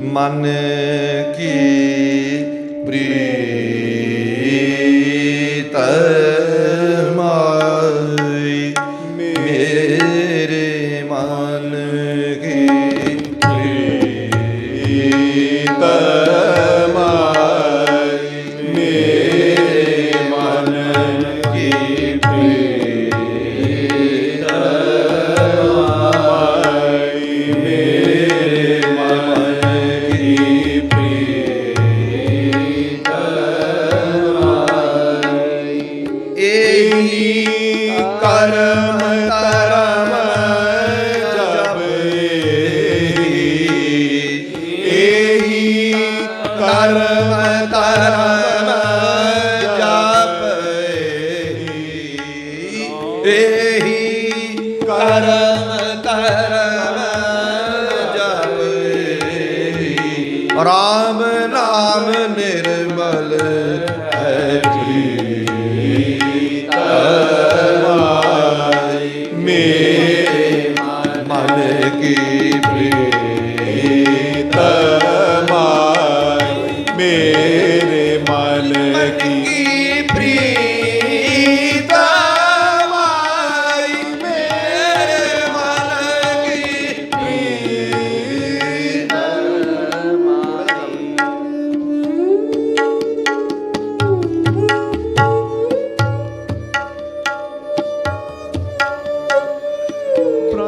ਮਨ ਕੀ ਪ੍ਰੀਤ ਕਰਮ ਧਰਮ ਜਪ ਰਾਮ ਨਾਮ ਨਿਰਮਲ ਹੈ ਪ੍ਰੀਤ ਮਾਈ। ਮੇਰੇ ਮਨ ਕੀ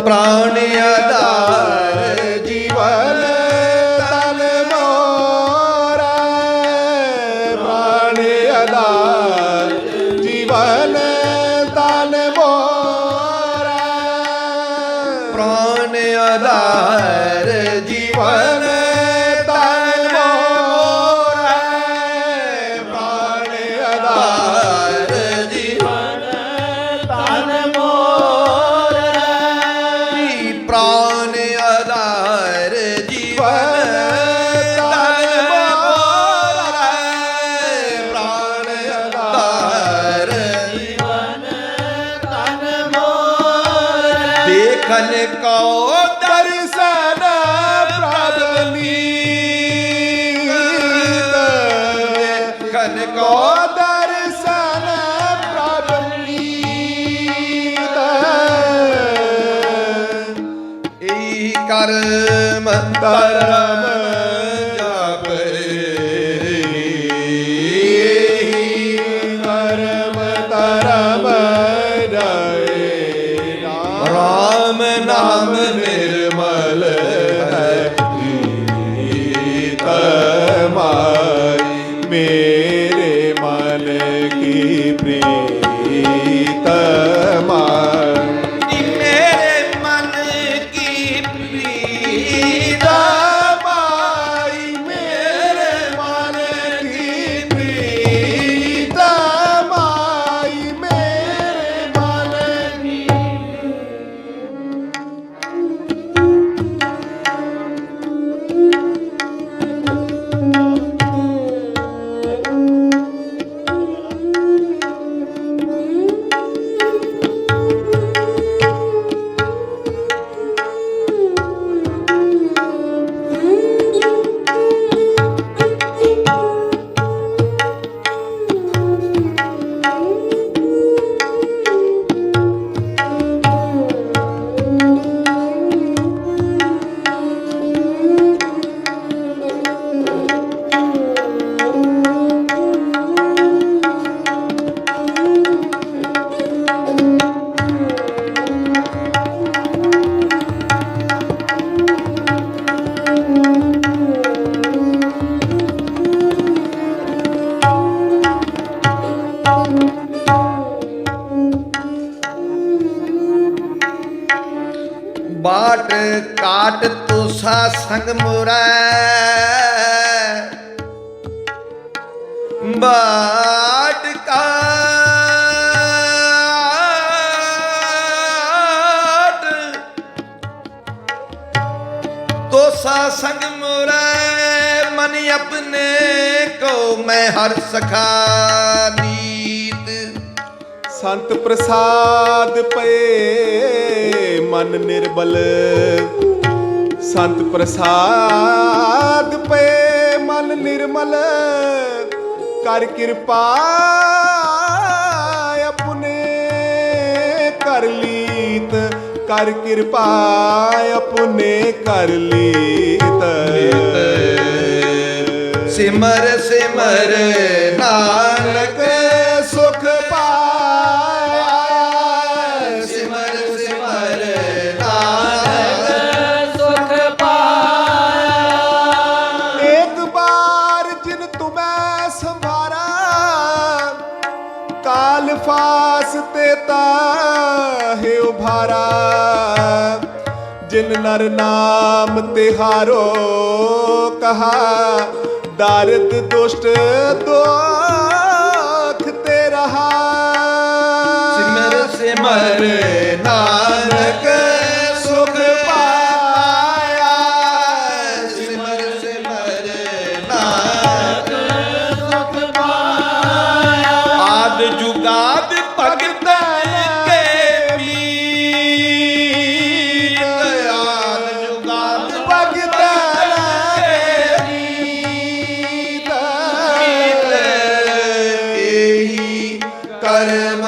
ਪ੍ਰਾਣ ਆਧਾਰ ਜੀਵਨ ਤਨ ਮੋਰਾ। ਪ੍ਰਾਣ ਆਧਾਰ ਜੀਵਨ ਤਨ ਮੋਰਾ। ਪ੍ਰਾਣ ਆਧਾਰ ਮੋਰਾ ਦੇਖਨ ਕੋ ਦਰਸ਼ਨ ਪ੍ਰਭ ਨੀਤ ਦੇਖਨ ਕੋ ਦਰਸ਼ਨ ਪ੍ਰਭ ਨੀਤ ਈ ਕਰਮ ਧਰਮ ਬਾਟ ਕਾਟ ਤੁਸਾ ਸੰਗ ਮੁਰੈ। ਬਾਟ ਕਾਟ ਤੋਸਾ ਸੰਗ ਮੁਰੈ। ਮਨ ਆਪਣੇ ਕੋ ਮੈਂ ਹਰ ਸਖਾ ਨੀਤ। ਸੰਤ ਪ੍ਰਸਾਦ ਪਏ ਮਨ ਨਿਰਬਲ, ਸੰਤ ਪ੍ਰਸਾਦ ਪਏ ਨਿਰਮਲ, ਕਰ ਕਿਰਪਾ ਆਪਣੇ ਕਰ ਲੀਤ, ਕਰ ਕਿਰਪਾ ਆਪਣੇ ਕਰ ਲੀਤ। ਸਿਮਰ ਸਿਮਰ ਨਾਨਕ ਕਾਲ ਫਾਸ ਤੇ ਤਾਹੇ ਉਭਾਰਾ। ਜਿਨ ਨਰ ਨਾਮ ਤੇ ਹਾਰੋ ਕਹਾ ਦਰਦ ਦੁਸ਼ਟ ਦੁਆ ਆਦ ਜੁਗਾਦ ਭਗਤਨ ਕੇ ਮੀਤ ਆਦ ਜੁਗਾਦ ਭਗਤਨ ਕੇ ਮੀਤ ਇਹੀ ਕਰਮ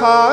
ਗੁਰ ਸਿਖਾ